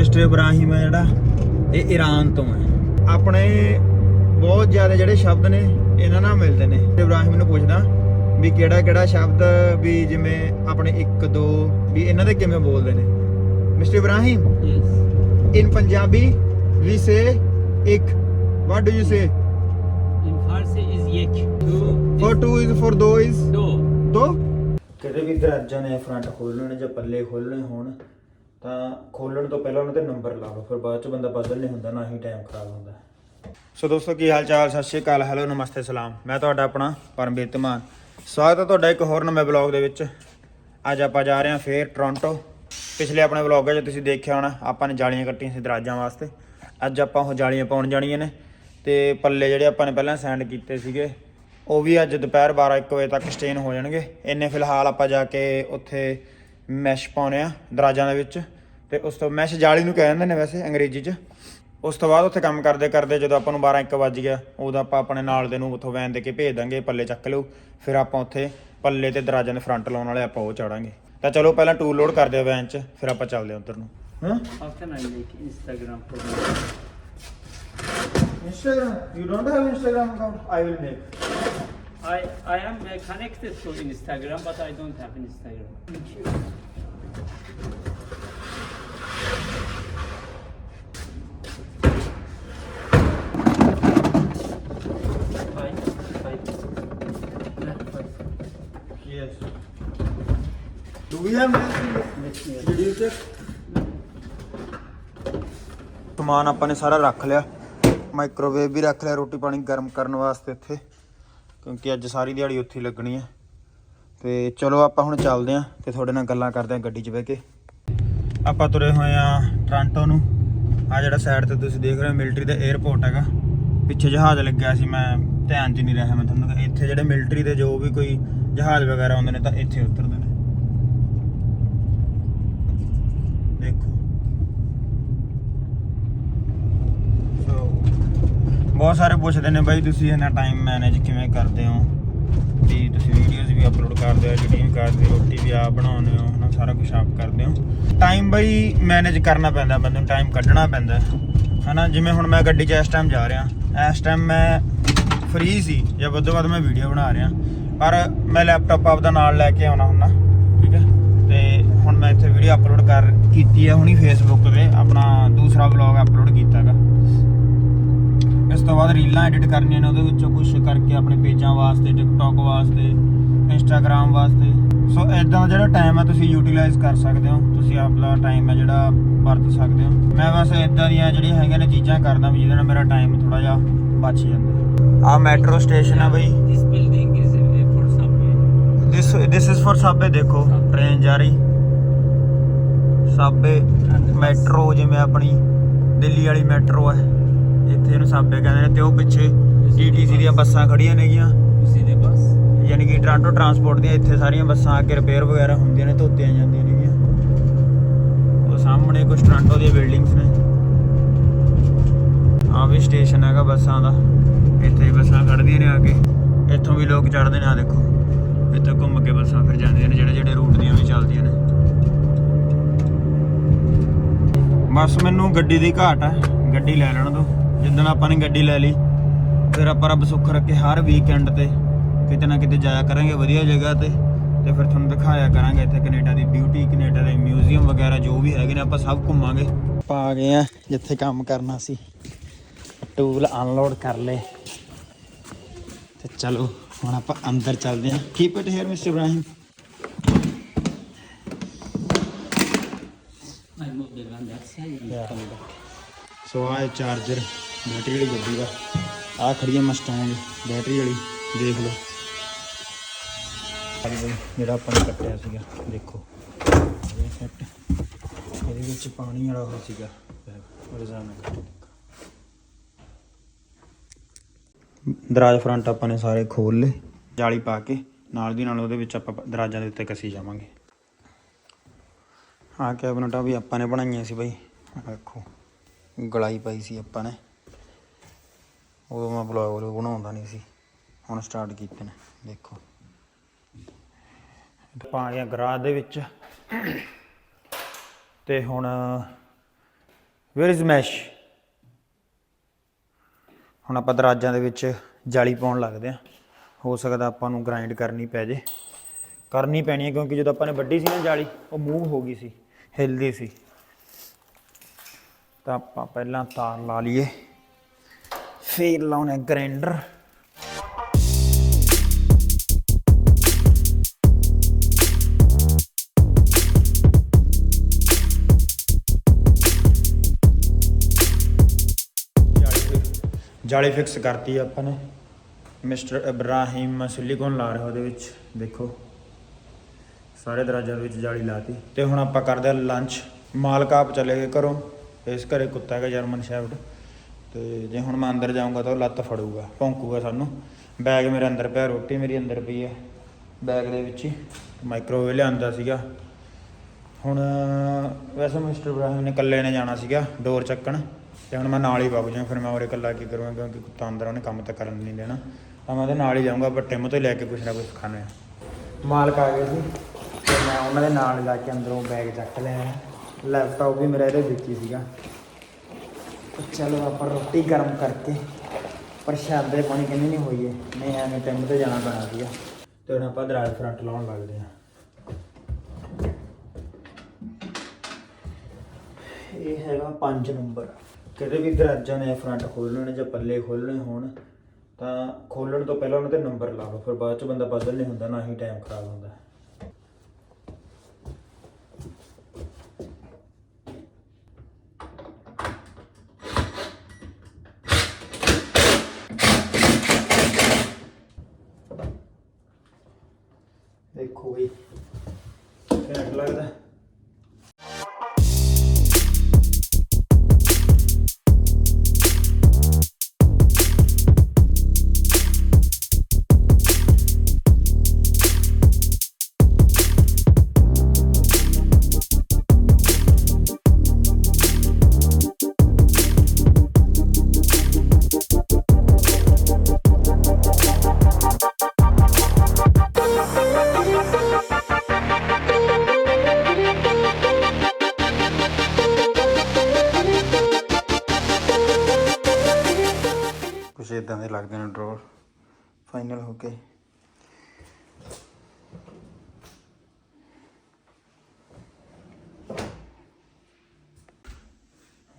Mister Ibrahim ਹੈ ਜਿਹੜਾ ਇਹ ਈਰਾਨ ਤੋਂ ਹੈ। ਆਪਣੇ ਬਹੁਤ ਜ਼ਿਆਦਾ ਜਿਹੜੇ ਸ਼ਬਦ ਨੇ ਇਹਨਾਂ ਨਾਲ ਮਿਲਦੇ ਨੇ। ਇਬਰਾਹਿਮ ਨੂੰ ਪੁੱਛਦਾ ਵੀ ਕਿਹੜਾ ਕਿਹੜਾ ਸ਼ਬਦ ਵੀ ਜਿਵੇਂ ਆਪਣੇ ਇੱਕ ਦੋ ਵੀ ਇਹਨਾਂ ਦੇ ਕਿਵੇਂ ਬੋਲਦੇ ਨੇ। Mister Ibrahim? In Punjabi we say ik what do you say? In Farsi is yek. Do. for two is for do is? Do. ਦੋ ਕਿਤੇ ਵੀ ਦਰਾਜਾਂ ਨੇ ਫਰੰਟ ਖੋਲਣੇ ਜਾਂ ਪੱਲੇ ਖੋਲਣੇ ਹੋਣ ਤਾਂ ਖੋਲਣ ਤੋਂ ਪਹਿਲਾਂ ਉਹਨਾਂ ਤੇ ਨੰਬਰ ਲਾ ਲਓ, ਫਿਰ ਬਾਅਦ ਚ ਬੰਦਾ ਬਦਲ ਨਹੀਂ ਹੁੰਦਾ, ਨਾ ਹੀ ਟਾਈਮ ਖਰਾਬ ਹੁੰਦਾ। ਸੋ ਦੋਸਤੋ, ਕੀ ਹਾਲ ਚਾਲ? ਸਤਿ ਸ਼੍ਰੀ ਅਕਾਲ, ਹੈਲੋ, ਨਮਸਤੇ, ਸਲਾਮ। ਮੈਂ ਤੁਹਾਡਾ ਆਪਣਾ ਪਰਮਵੀਰ ਧਮਾਨ। ਸਵਾਗਤ ਹੈ ਤੁਹਾਡਾ ਇੱਕ ਹੋਰ ਨਵੇਂ ਬਲੌਗ ਦੇ ਵਿੱਚ। ਅੱਜ ਆਪਾਂ ਜਾ ਰਹੇ ਹਾਂ ਫੇਰ ਟੋਰਾਂਟੋ ਪਿਛਲੇ ਆਪਣੇ ਵਲੌਗਾਂ 'ਚ ਤੁਸੀਂ ਦੇਖਿਆ ਹੋਣਾ, ਆਪਾਂ ਨੇ ਜਾਲੀਆਂ ਕੱਟੀਆਂ ਸੀ ਦਰਾਜਾਂ ਵਾਸਤੇ। ਅੱਜ ਆਪਾਂ ਉਹ ਜਾਲੀਆਂ ਪਾਉਣ ਜਾਣੀਆਂ ਨੇ। ਤੇ ਪੱਲੇ ਜਿਹੜੇ ਆਪਾਂ ਨੇ ਪਹਿਲਾਂ ਸੈਂਡ ਕੀਤੇ ਸੀਗੇ, ਉਹ ਵੀ ਅੱਜ ਦੁਪਹਿਰ 12 1 ਵਜੇ ਤੱਕ ਸਟੇਨ ਹੋ ਜਾਣਗੇ। ਇੰਨੇ ਫਿਲਹਾਲ ਆਪਾਂ ਜਾ ਕੇ ਉੱਥੇ ਮੈਸ਼ ਪਾਉਣੇ ਆ ਦਰਾਜਾਂ ਦੇ ਵਿੱਚ ਤੇ ਉਸ ਤੋਂ ਮੈਸ਼ ਜਾਲੀ ਨੂੰ ਕਹਿ ਦਿੰਦੇ ਨੇ ਵੈਸੇ ਅੰਗਰੇਜ਼ੀ 'ਚ। ਉਸ ਤੋਂ ਬਾਅਦ ਉੱਥੇ ਕੰਮ ਕਰਦੇ ਕਰਦੇ ਜਦੋਂ ਆਪਾਂ ਨੂੰ 12 1 ਵੱਜ ਗਿਆ ਉਦੋਂ ਆਪਾਂ ਆਪਣੇ ਨਾਲ ਦੇ ਨੂੰ ਉੱਥੋਂ ਵੈਨ ਦੇ ਕੇ ਭੇਜ ਦਾਂਗੇ ਪੱਲੇ ਚੱਕ ਲਿਓ ਫਿਰ ਆਪਾਂ ਉੱਥੇ ਪੱਲੇ ਤੇ ਦਰਾਜਾਂ ਦੇ ਫਰੰਟ ਲਾਉਣ ਵਾਲੇ ਆਪਾਂ ਉਹ ਚਾੜਾਂਗੇ। ਤਾਂ ਚਲੋ ਪਹਿਲਾਂ ਟੂਲ ਲੋਡ ਕਰਦੇ ਆ ਵੈਨ 'ਚ ਫਿਰ ਆਪਾਂ ਚੱਲਦੇ ਆ ਉੱਧਰ ਨੂੰ। ਹਾਂ? I make Instagram for me? Instagram? You don't have Instagram account? I will make I I am uh, connected to Instagram, but I don't have Instagram. Thank you. Fine, fine. Yeah, fine. yes do we have Did you check? ਸਮਾਨ ਆਪਾਂ ਨੇ ਸਾਰਾ ਰੱਖ ਲਿਆ microwave ਵੀ ਰੱਖ ਲਿਆ ਰੋਟੀ ਪਾਣੀ ਗਰਮ ਕਰਨ ਵਾਸਤੇ ਇੱਥੇ ਕਿਉਂਕਿ ਅੱਜ ਸਾਰੀ ਦਿਹਾੜੀ ਉੱਥੇ ਲੱਗਣੀ ਹੈ ਤੇ ਚਲੋ ਆਪਾਂ ਹੁਣ ਚੱਲਦੇ ਆਂ ਤੇ ਤੁਹਾਡੇ ਨਾਲ ਗੱਲਾਂ ਕਰਦੇ ਆਂ ਗੱਡੀ 'ਚ ਬਹਿ ਕੇ। ਆਪਾਂ ਤੁਰੇ ਹੋਏ ਆ ਟ੍ਰਾਂਟੋ ਨੂੰ। ਆ ਜਿਹੜਾ ਸਾਈਡ ਤੇ ਤੁਸੀਂ ਦੇਖ ਰਹੇ ਹੋ ਮਿਲਟਰੀ ਦਾ 에ਅਰਪੋਰਟ ਹੈਗਾ। ਪਿੱਛੇ ਜਹਾਜ਼ ਲੱਗਿਆ ਸੀ ਮੈਂ ਧਿਆਨ 'ਚ ਨਹੀਂ ਰਿਹਾ ਮੈਂ ਤੁਹਾਨੂੰ ਕਿਹਾ, ਇੱਥੇ ਜਿਹੜੇ ਮਿਲਟਰੀ ਦੇ ਜੋ ਵੀ ਕੋਈ ਜਹਾਜ਼ ਵਗੈਰਾ ਆਉਂਦੇ ਨੇ ਤਾਂ ਇੱਥੇ ਉਤਰਦੇ ਨੇ। ਦੇਖੋ। ਬਹੁਤ ਸਾਰੇ ਪੁੱਛਦੇ ਨੇ ਬਾਈ, ਤੁਸੀਂ ਇਹਨਾਂ ਟਾਈਮ ਮੈਨੇਜ ਕਿਵੇਂ ਕਰਦੇ ਹੋ? ਵੀ ਤੁਸੀਂ ਵੀਡੀਓਜ਼ ਵੀ ਅਪਲੋਡ ਕਰਦੇ ਹੋ ਐਡੀਟਿੰਗ ਕਰਦੇ ਹੋ, ਰੋਟੀ ਵੀ ਆਪ ਬਣਾਉਂਦੇ ਹੋ, ਹਨਾ, ਸਾਰਾ ਕੁਝ ਆਪ ਕਰਦੇ ਹੋ। ਟਾਈਮ ਬਾਈ ਮੈਨੇਜ ਕਰਨਾ ਪੈਂਦਾ ਬੰਦੇ ਨੂੰ ਟਾਈਮ ਕੱਢਣਾ ਪੈਂਦਾ। ਹਨਾ, ਜਿਵੇਂ ਹੁਣ ਮੈਂ ਗੱਡੀ 'ਚ ਇਸ ਟਾਈਮ ਜਾ ਰਿਹਾ, ਇਸ ਟਾਈਮ ਮੈਂ ਫ੍ਰੀ ਸੀ, ਜਾਂ ਵੱਧ ਤੋਂ ਵੱਧ ਮੈਂ ਵੀਡੀਓ ਬਣਾ ਰਿਹਾ। ਪਰ ਮੈਂ ਲੈਪਟਾਪ ਆਪਦਾ ਨਾਲ ਲੈ ਕੇ ਆਉਣਾ ਹੁੰਦਾ, ਠੀਕ ਹੈ? ਤੇ ਹੁਣ ਮੈਂ ਇੱਥੇ ਵੀਡੀਓ ਅਪਲੋਡ ਕਰ, ਕੀਤੀ ਹੈ ਹੁਣੀ ਫੇਸਬੁੱਕ ਤੇ, ਆਪਣਾ ਦੂਸਰਾ ਵਲੌਗ ਅਪਲੋਡ ਕੀਤਾਗਾ ਇਸ ਤੋਂ ਬਾਅਦ ਰੀਲਾਂ ਐਡਿਟ ਕਰਨੀਆਂ ਨੇ ਉਹਦੇ ਵਿੱਚੋਂ ਕੁਝ ਕਰਕੇ ਆਪਣੇ ਪੇਜਾਂ ਵਾਸਤੇ ਟਿਕਟੌਕ ਵਾਸਤੇ ਇੰਸਟਾਗ੍ਰam ਵਾਸਤੇ। ਸੋ ਇਦਾਂ ਦਾ ਜਿਹੜਾ ਟਾਈਮ ਹੈ ਤੁਸੀਂ ਯੂਟਿਲਾਈਜ਼ ਕਰ ਸਕਦੇ ਹੋ। ਤੁਸੀਂ ਆਪਣਾ ਟਾਈਮ ਹੈ ਜਿਹੜਾ ਵਰਤ ਸਕਦੇ ਹੋ। ਮੈਂ ਬਸ ਇਦਾਂ ਦੀਆਂ ਜਿਹੜੀਆਂ ਹੈਗੀਆਂ ਨੇ ਚੀਜ਼ਾਂ ਕਰਦਾ ਵੀ ਜਿਹਦੇ ਨਾਲ ਮੇਰਾ ਟਾਈਮ ਥੋੜਾ ਜਿਹਾ ਬਚ ਜਾਂਦਾ। ਆ ਮੈਟਰੋ ਸਟੇਸ਼ਨ ਆ ਬਈ। For subway. This this is for subway ਦੇਖੋ। ਟ੍ਰੇਨ ਜਾ ਰਹੀ। ਸਾਬੇ ਮੈਟਰੋ ਜਿਵੇਂ ਆਪਣੀ ਦਿੱਲੀ ਵਾਲੀ ਮੈਟਰੋ ਹੈ ਇੱਥੇ ਇਹਨੂੰ ਸਾਬੇ ਕਹਿੰਦੇ ਨੇ ਤੇ ਉਹ ਪਿੱਛੇ ਟੀਟੀਸੀ ਦੀਆਂ ਬੱਸਾਂ। ਖੜੀਆਂ ਨੇਗੀਆਂ। see the bus? ਯਾਨੀ ਕਿ ਟ੍ਰਾਂਟੋ ਟਰਾਂਸਪੋਰਟ ਦੀਆਂ ਇੱਥੇ ਸਾਰੀਆਂ ਬੱਸਾਂ ਆ ਕੇ ਰਿਪੇਅਰ ਵਗੈਰਾ ਹੁੰਦੀਆਂ ਨੇ ਧੋਤੀਆਂ ਜਾਂਦੀਆਂ ਨੇਗੀਆਂ। ਉਹ ਸਾਹਮਣੇ ਕੁਝ ਟ੍ਰਾਂਟੋ ਦੀਆਂ ਬਿਲਡਿੰਗਸ ਨੇ। ਆ ਵੀ ਸਟੇਸ਼ਨ ਹੈਗਾ ਬੱਸਾਂ ਦਾ। ਇੱਥੇ ਹੀ ਬੱਸਾਂ ਖੜਦੀਆਂ ਨੇ ਆ ਕੇ। ਇੱਥੋਂ ਵੀ ਲੋਕ ਚੜ੍ਹਦੇ ਨੇ ਆ ਦੇਖੋ। ਇੱਥੇ ਘੁੰਮ ਕੇ ਬੱਸਾਂ ਫਿਰ ਜਾਂਦੀਆਂ ਨੇ ਜਿਹੜੇ ਜਿਹੜੇ ਰੂਟ ਦੀਆਂ ਵੀ ਚੱਲਦੀਆਂ ਨੇ। ਬਸ ਮੈਨੂੰ ਗੱਡੀ ਦੀ ਘਾਟ ਹੈ ਗੱਡੀ ਲੈ ਲੈਣ ਦੋ ਜਿੱਦਣ ਆਪਾਂ ਨੇ ਗੱਡੀ ਲੈ ਲਈ ਫਿਰ ਆਪਾਂ ਰੱਬ ਸੁੱਖ ਰੱਖੇ ਹਰ ਵੀਕਐਂਡ ਤੇ ਕਿਤੇ ਨਾ ਕਿਤੇ ਜਾਇਆ ਕਰਾਂਗੇ ਵਧੀਆ ਜਗ੍ਹਾ ਤੇ ਤੇ ਫਿਰ ਤੁਹਾਨੂੰ ਦਿਖਾਇਆ ਕਰਾਂਗੇ ਇੱਥੇ ਕੈਨੇਡਾ ਦੀ ਬਿਊਟੀ ਕੈਨੇਡਾ ਦੇ ਮਿਊਜ਼ੀਅਮ ਵਗੈਰਾ ਜੋ ਵੀ ਹੈਗੇ ਨੇ ਆਪਾਂ ਸਭ ਘੁੰਮਾਂਗੇ। ਆਪਾਂ ਆ ਗਏ ਆ ਜਿੱਥੇ ਕੰਮ ਕਰਨਾ ਸੀ। ਟੂਲ ਅਨਲੋਡ ਕਰ ਲਏ। ਤੇ ਚਲੋ ਹੁਣ ਆਪਾਂ ਅੰਦਰ ਚੱਲਦੇ ਹਾਂ। Keep it here mister Ibrahim. So ਆ ਚਾਰਜਰ। ਬੈਟਰੀ ਵਾਲੀ ਗੱਡੀ ਦਾ। ਆ ਖੜੀ ਹੈ ਮਸਟੈਂਗ ਬੈਟਰੀ ਵਾਲੀ, ਦੇਖ ਲਓ। ਜਿਹੜਾ ਆਪਾਂ ਨੇ ਕੱਟਿਆ ਸੀਗਾ, ਦੇਖੋ। ਇਹਦੇ ਵਿੱਚ ਪਾਣੀ ਵਾਲਾ ਹੋ ਸੀਗਾ, ਰਜ਼ਾਨਾ। ਦਰਾਜ ਫਰੰਟ ਆਪਾਂ ਨੇ ਸਾਰੇ ਖੋਲ ਲਏ, ਜਾਲੀ ਪਾ ਕੇ। ਨਾਲ ਦੀ ਨਾਲ ਉਹਦੇ ਵਿੱਚ ਆਪਾਂ ਦਰਾਜਾਂ ਦੇ ਉੱਤੇ ਕੱਸੀ ਜਾਵਾਂਗੇ। ਆ ਕੈਬਨਟਾਂ ਵੀ ਆਪਾਂ ਨੇ ਬਣਾਈਆਂ ਸੀ ਬਾਈ। ਦੇਖੋ, ਗਲਾਈ ਪਾਈ ਸੀ ਆਪਾਂ ਨੇ। ਉਦੋਂ ਮੈਂ ਬਲੌਗ ਬਣਾਉਂਦਾ ਨਹੀਂ ਸੀ। ਹੁਣ ਸਟਾਰਟ ਕੀਤੇ ਨੇ, ਦੇਖੋ। ਆਪਾਂ ਆ ਗਏ ਗਰਾਜ ਦੇ ਵਿੱਚ। ਤੇ ਹੁਣ ਵੇਅਰ ਇਜ਼ ਮੈਸ਼ ਹੁਣ ਆਪਾਂ ਦਰਾਜਾਂ ਦੇ ਵਿੱਚ ਜਾਲੀ ਪਾਉਣ ਲੱਗਦੇ ਆ ਹੋ ਸਕਦਾ ਆਪਾਂ ਨੂੰ ਗ੍ਰਾਈਂਡ ਕਰਨੀ ਪੈ ਜੇ। ਕਰਨੀ ਪੈਣੀ ਹੈ ਕਿਉਂਕਿ ਜਦੋਂ ਆਪਾਂ ਨੇ ਵੱਡੀ ਸੀ ਨਾ ਜਾਲੀ, ਉਹ ਮੂਵ ਹੋ ਗਈ ਸੀ, ਹਿਲਦੀ ਸੀ। ਤਾਂ ਆਪਾਂ ਪਹਿਲਾਂ ਤਾਰ ਲਾ ਲਈਏ। ਫੇਰ ਲਾਉਣਾ ਗ੍ਰੈਂਡਰ। ਜਾਲੀ ਫਿਕਸ ਕਰਤੀ ਆਪਾਂ ਨੇ। ਮਿਸਟਰ ਇਬਰਾਹਿਮ ਸਿਲੀਕਨ ਲਾ ਰਿਹਾ ਉਹਦੇ ਵਿੱਚ, ਦੇਖੋ। ਸਾਰੇ ਦਰਵਾਜ਼ਿਆਂ ਦੇ ਵਿੱਚ ਜਾਲੀ ਲਾਤੀ। ਤੇ ਹੁਣ ਆਪਾਂ ਕਰਦੇ ਆ ਲੰਚ ਮਾਲਕ ਆਪ ਚਲੇ ਗਏ ਘਰੋਂ। ਇਸ ਘਰੇ ਕੁੱਤਾ ਹੈਗਾ ਜਰਮਨ ਸ਼ੈਫਰਡ ਤੇ ਜੇ ਹੁਣ ਮੈਂ ਅੰਦਰ ਜਾਊਂਗਾ ਤਾਂ ਉਹ ਲੱਤ ਫੜੂਗਾ, ਭੌਂਕੂਗਾ ਸਾਨੂੰ। ਬੈਗ ਮੇਰੇ ਅੰਦਰ ਪਿਆ, ਰੋਟੀ ਮੇਰੀ ਅੰਦਰ ਪਈ ਹੈ ਬੈਗ ਦੇ ਵਿੱਚ ਹੀ ਮਾਈਕ੍ਰੋਵੇਵ ਲਿਆਂਦਾ ਸੀਗਾ। ਹੁਣ, ਵੈਸੇ ਮਿਸਟਰ ਇਬਰਾਹਿਮ ਨੇ ਇਕੱਲੇ ਨੇ ਜਾਣਾ ਸੀਗਾ ਡੋਰ ਚੱਕਣ। ਤੇ ਹੁਣ ਮੈਂ ਨਾਲ ਹੀ ਵਗ ਜਾਵਾਂ ਫਿਰ ਮੈਂ ਉਰੇ ਇਕੱਲਾ ਕੀ ਕਰੂੰਗਾ, ਕਿਉਂਕਿ ਕੁੱਤਾ ਅੰਦਰ ਉਹਨੇ ਕੰਮ ਤਾਂ ਕਰਨ ਨਹੀਂ ਦੇਣਾ। ਤਾਂ ਮੈਂ ਉਹਦੇ ਨਾਲ ਹੀ ਜਾਊਂਗਾ ਬੱਟੇ ਮੂੰਹ ਤੋਂ ਲੈ ਕੇ ਕੁਛ ਨਾ ਕੁਛ ਖਾਣਾ ਮਾਲਕ ਆ ਗਏ ਸੀ ਤੇ ਮੈਂ ਉਹਨਾਂ ਦੇ ਨਾਲ ਲਾ ਕੇ ਅੰਦਰੋਂ ਬੈਗ ਚੱਕ ਲਿਆ। ਲੈਪਟਾਪ ਵੀ ਮੇਰਾ ਇਹਦੇ ਵਿੱਚ ਹੀ ਸੀਗਾ। ਤੇ ਚਲੋ ਆਪਾਂ ਰੋਟੀ ਗਰਮ ਕਰਕੇ ਪ੍ਰਸ਼ਾਦੇ ਪਾਣੀ ਕਿੰਨੀ ਨਹੀਂ ਹੋਈਏ। ਨਹੀਂ, ਐਵੇਂ ਟਾਈਮ ਤੇ ਜਾਣਾ ਪੈਣਾ ਸੀਗਾ। ਤੇ ਹੁਣ ਆਪਾਂ ਦਰਾਜ ਫਰੰਟ ਲਾਉਣ ਲੱਗਦੇ ਹਾਂ। ਇਹ ਹੈਗਾ 5 ਨੰਬਰ। ਕਿਤੇ ਵੀ ਦਰਾਜਾਂ ਨੇ ਫਰੰਟ ਖੋਲ੍ਹਣੇ ਜਾਂ ਪੱਲੇ ਖੋਲ੍ਹਣੇ ਹੋਣ, ਤਾਂ ਖੋਲਣ ਤੋਂ ਪਹਿਲਾਂ ਉਹਨਾਂ ਤੇ ਨੰਬਰ ਲਾ ਲਓ, ਫਿਰ ਬਾਅਦ ਚ ਬੰਦਾ ਬਦਲ ਨਹੀਂ ਹੁੰਦਾ, ਨਾ ਹੀ ਟਾਈਮ ਖਰਾਬ ਹੁੰਦਾ। ਦੇਖੋ ਬਈ ਘੈਂਟ ਲੱਗਦਾ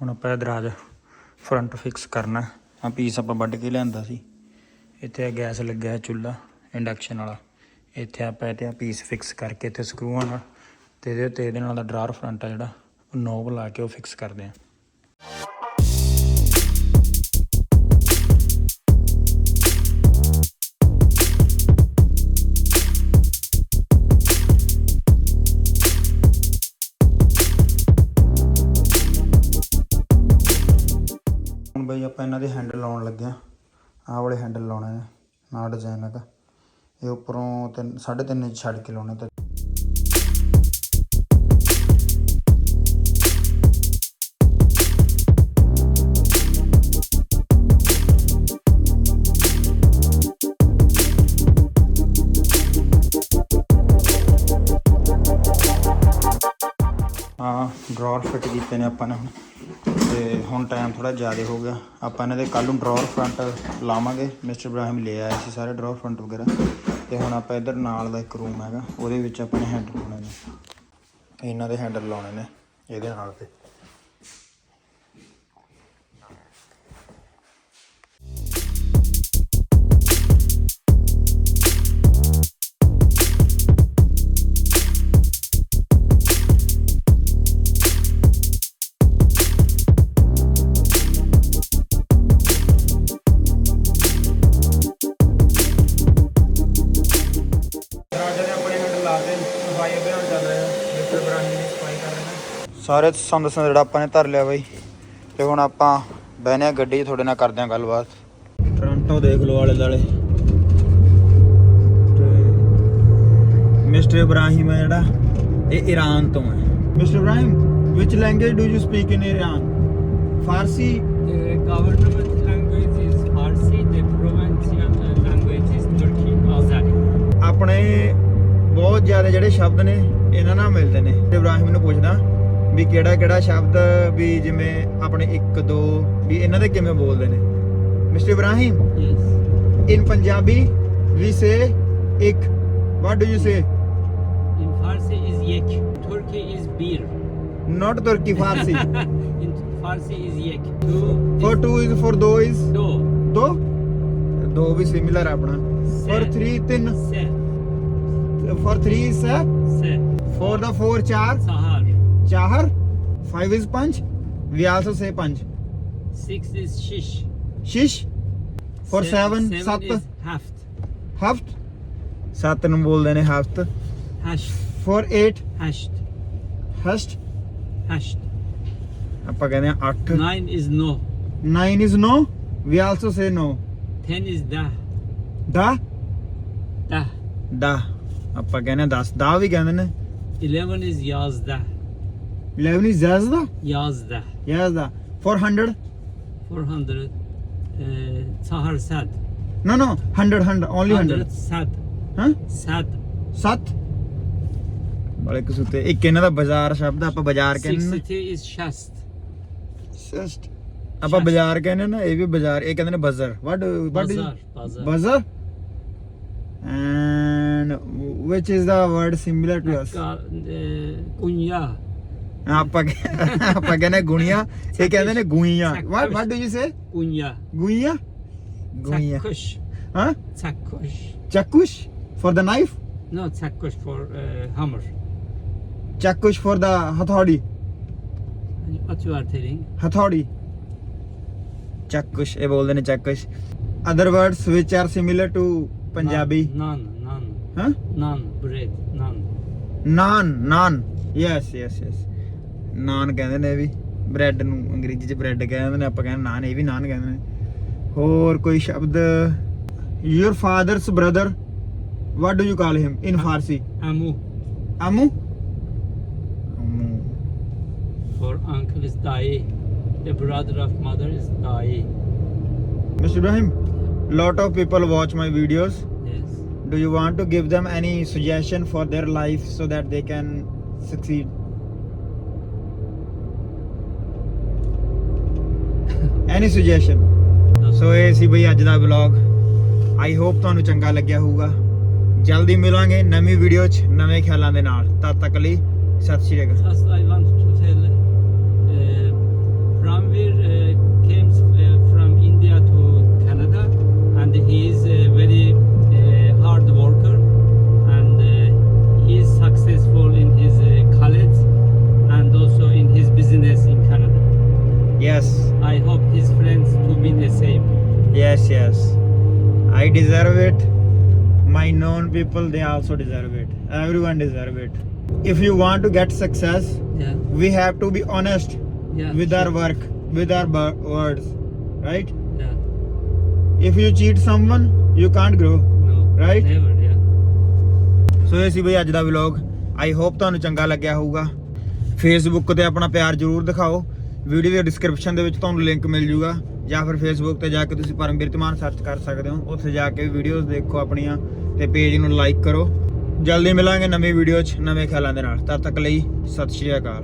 ਹੁਣ ਆਪਾਂ ਦਰਾਜ ਫਰੰਟ ਫਿਕਸ ਕਰਨਾ ਆ ਪੀਸ ਆਪਾਂ ਵੱਢ ਕੇ ਲਿਆਂਦਾ ਸੀ। ਇੱਥੇ ਆ ਗੈਸ ਲੱਗਿਆ ਹੈ ਚੁੱਲ੍ਹਾ ਇੰਡਕਸ਼ਨ ਵਾਲਾ। ਇੱਥੇ ਆਪਾਂ ਇਹ ਆ ਪੀਸ ਫਿਕਸ ਕਰਕੇ ਇੱਥੇ ਸਕਰੂਆਂ ਨਾਲ ਤੇ ਇਹਦੇ ਉੱਤੇ ਇਹਦੇ ਨਾਲ ਦਾ ਡਰਾਰ ਫਰੰਟ ਆ ਜਿਹੜਾ, ਉਹ ਨੋਬ ਲਾ ਕੇ ਉਹ ਫਿਕਸ ਕਰਦੇ ਆ ਬਈ ਆਪਾਂ ਇਹਨਾਂ ਦੇ ਹੈਂਡਲ ਲਾਉਣ ਲੱਗੇ ਆ ਆਹ ਵਾਲੇ ਹੈਂਡਲ ਲਾਉਣੇ ਨੇ ਨਾ ਡਿਜ਼ਾਈਨ ਹੈਗਾ ਇਹ ਉੱਪਰੋਂ ਤਿੰਨ 3.5 ਇੰਚ ਛੱਡ ਕੇ ਲਾਉਣੇ ਤਾਂ ਡਰਾਅਰ ਫਿੱਟ ਕੀਤੇ ਨੇ ਆਪਾਂ ਨੇ ਹੁਣ। ਤੇ ਹੁਣ ਟਾਈਮ ਥੋੜਾ ਜ਼ਿਆਦਾ ਹੋ ਗਿਆ। ਆਪਾਂ ਇਹਨਾਂ ਦੇ ਕੱਲ ਨੂੰ ਡਰਾਅਰ ਫਰੰਟ ਲਾਵਾਂਗੇ। ਮਿਸਟਰ ਇਬਰਾਹਿਮ ਲੈ ਆਇਆ ਸੀ ਸਾਰੇ ਡਰਾਅਰ ਫਰੰਟ ਵਗੈਰਾ। ਤੇ ਹੁਣ ਆਪਾਂ ਇਧਰ ਨਾਲ ਦਾ ਇੱਕ ਰੂਮ ਹੈਗਾ। ਉਹਦੇ ਵਿੱਚ ਆਪਾਂ ਨੇ ਹੈਂਡਲ ਲਾਉਣੇ ਨੇ। ਇਹਨਾਂ ਦੇ ਹੈਂਡਲ ਲਾਉਣੇ ਨੇ। ਇਹਦੇ ਨਾਲ ਤੇ। ਸਾਰੇ ਸੰਦ ਸੰਦੜਾ ਆਪਾਂ ਨੇ ਧਰ ਲਿਆ ਬਾਈ ਤੇ ਹੁਣ ਆਪਾਂ ਬਹਿਨੇ ਆ ਗੱਡੀ 'ਚ ਤੁਹਾਡੇ ਨਾਲ ਕਰਦੇ ਆ ਗੱਲਬਾਤ। ਟੋਰਾਂਟੋ ਦੇਖ ਲਓ ਆਲੇ ਦਾਲੇ ਤੇ ਮਿਸਟਰ ਇਬਰਾਹਿਮ ਹੈ ਜਿਹੜਾ ਇਹ ਈਰਾਨ ਤੋਂ ਹੈ। Mister Ibrahim which language do you speak in Iran Farsi. ਆਪਣੇ ਬਹੁਤ ਜ਼ਿਆਦਾ ਜਿਹੜੇ ਸ਼ਬਦ ਨੇ ਇਹਨਾਂ ਨਾਲ ਮਿਲਦੇ ਨੇ। ਤੇ ਇਬਰਾਹਿਮ ਨੂੰ ਪੁੱਛਦਾ। ਵੀ ਕਿਹੜਾ ਕਿਹੜਾ ਸ਼ਬਦ ਵੀ ਜਿਵੇਂ ਆਪਣੇ 1 2 ਵੀ ਇਹਨਾਂ ਦੇ ਕਿਵੇਂ ਬੋਲਦੇ ਨੇ? Mister Ibrahim? Yes in Punjabi we say ਇੱਕ। What do you say in Farsi is ਯੇਕ ਤੁਰਕੀ ਇਜ਼ ਬੀਰ not turkey farsi. In farsi is yek. Two for two is for do is? Do. Do? ਵੀ similar ਹੈ ਆਪਣਾ। For 3 3 for 3 is for the 4 4 ਸਹਾ Sahar. ਚਾਹਰ 5 is ਪੰਜ we also say ਪੰਜ Six is shish. ਸ਼ਿਸ਼ for Se- 7 Seven 7 is haft. ਹਫਤ 7 ਨੂੰ ਬੋਲਦੇ ਨੇ ਹਫਤ Hasht. For 8 Hasht. ਹਸਟ Hasht. ਆਪਾਂ ਕਹਿੰਦੇ ਆ 8 Nine is no. 9 ਇਜ਼ ਨੋ ਵੀ ਆਲਸੋ ਸੇ ਨੋ Ten is dah. ਦਾ. ਦਾ ਆਪਾਂ ਕਹਿੰਦੇ 10 ਦਾ ਵੀ ਕਹਿੰਦੇ ਨੇ Eleven is yazda. 11 ਇਜ਼ ਜ਼ੈਜ਼ ਦਾ Yazda. For 100 Four hundred. Uh, Sahar sad. No, no, 100, 100, only 100. Hundred sad. ਹਾਂ Sad. 7 ਬੜੇ ਕਸੂਤੇ ਇੱਕ ਇਹਨਾਂ ਦਾ ਬਾਜ਼ਾਰ ਸ਼ਬਦ ਆਪਾਂ ਬਾਜ਼ਾਰ ਕਹਿੰਦੇ ਨੇ Sixty is shast. Just, ਆਪਾਂ ਬਾਜ਼ਾਰ ਕਹਿੰਦੇ ਨਾ ਇਹ ਵੀ ਬਾਜ਼ਾਰ ਇਹ ਕਹਿੰਦੇ ਨੇ ਬਜ਼ਰ ਵਾਟ ਵਾਟ. ਬਜ਼ਰ and which is the word similar to us uh, Kunya. ਆਪਾਂ ਆਪਾਂ ਕਹਿੰਦੇ ਗੁਣੀਆਂ ਇਹ ਕਹਿੰਦੇ ਨੇ ਗੁਈਆਂ what what do you say Kunya. ਗੁਈਆਂ ਗੁਈਆਂ Tsakush. ਹਾਂ Tsakush. ਚੱਕੁਸ਼ for the knife No, for uh, hammer. ਚੱਕੁਸ਼ for the ਹਥੌੜੀ What you are telling? ਹਥੌੜੀ ਚੱਕੁਸ਼ ਇਹ ਬੋਲਦੇ ਨੇ ਚੱਕੁਸ਼ other words which are similar to Punjabi Naan. Naan. ਹਾਂ Naan. Bread. Naan. Naan naan yes yes yes naan ਕਹਿੰਦੇ ਨੇ ਇਹ ਵੀ bread ਨੂੰ ਅੰਗਰੇਜ਼ੀ ਚ ਬ੍ਰੈਡ ਕਹਿੰਦੇ ਨੇ ਆਪਾਂ ਕਹਿੰਦੇ ਨਾਨ ਇਹ ਵੀ ਨਾਨ ਕਹਿੰਦੇ ਨੇ ਹੋਰ ਕੋਈ ਸ਼ਬਦ father's brother what do you call him in farsi Amu. amu amu For uncle is Dai. The brother of mother is Dai. mr ibrahim lot of people watch my videos Yes. do you want to give them any suggestion for their life so that they can succeed any suggestion ਸੋ ਇਹ ਸੀ ਬਈ ਅੱਜ ਦਾ vlog I hope ਤੁਹਾਨੂੰ ਚੰਗਾ ਲੱਗਿਆ ਹੋਊਗਾ ਜਲਦੀ ਮਿਲਾਂਗੇ ਨਵੀਂ ਵੀਡੀਓ 'ਚ ਨਵੇਂ ਖਿਆਲਾਂ ਦੇ ਨਾਲ ਤਦ ਤੱਕ ਲਈ ਸਤਿ ਸ਼੍ਰੀ ਅਕਾਲ Just I want to tell uh, uh, came uh, from India to Canada and he is a very uh, hard worker and uh, he is successful in his uh, college and also in his business in Canada. Yes I hope his me the same. Yes, yes. I deserve it. My known people, they also deserve it. Everyone deserve it. If you want to get success, yeah. we have to be honest yeah, with sure. our work, with our words, right? Yeah. If you cheat someone, you can't grow. No. Right? Never, yeah. So ਇਹ ਸੀ ਬਈ ਅੱਜ ਦਾ vlog I hope ਤੁਹਾਨੂੰ ਚੰਗਾ ਲੱਗਿਆ ਹੋਊਗਾ Facebook ਤੇ ਆਪਣਾ ਪਿਆਰ ਜ਼ਰੂਰ ਦਿਖਾਓ ਵੀਡੀਓ ਦੇ ਡਿਸਕ੍ਰਿਪਸ਼ਨ ਦੇ ਵਿੱਚ ਤੁਹਾਨੂੰ ਲਿੰਕ ਮਿਲ ਜੂਗਾ ਜਾਂ ਫਿਰ ਫੇਸਬੁੱਕ ਤੇ ਜਾ ਕੇ ਤੁਸੀਂ ਪਰਮਵੀਰ ਧਮਾਨ ਸਰਚ ਕਰ ਸਕਦੇ ਹੋ। ਉੱਥੇ ਜਾ ਕੇ ਵੀਡੀਓਜ਼ ਦੇਖੋ ਆਪਣੀਆਂ ਤੇ ਪੇਜ ਨੂੰ ਲਾਈਕ ਕਰੋ। ਜਲਦੀ ਮਿਲਾਂਗੇ ਨਵੀਂ ਵੀਡੀਓ 'ਚ ਨਵੇਂ ਖਿਆਲਾਂ ਦੇ ਨਾਲ। ਤਦ ਤੱਕ ਲਈ ਸਤਿ ਸ਼੍ਰੀ ਅਕਾਲ।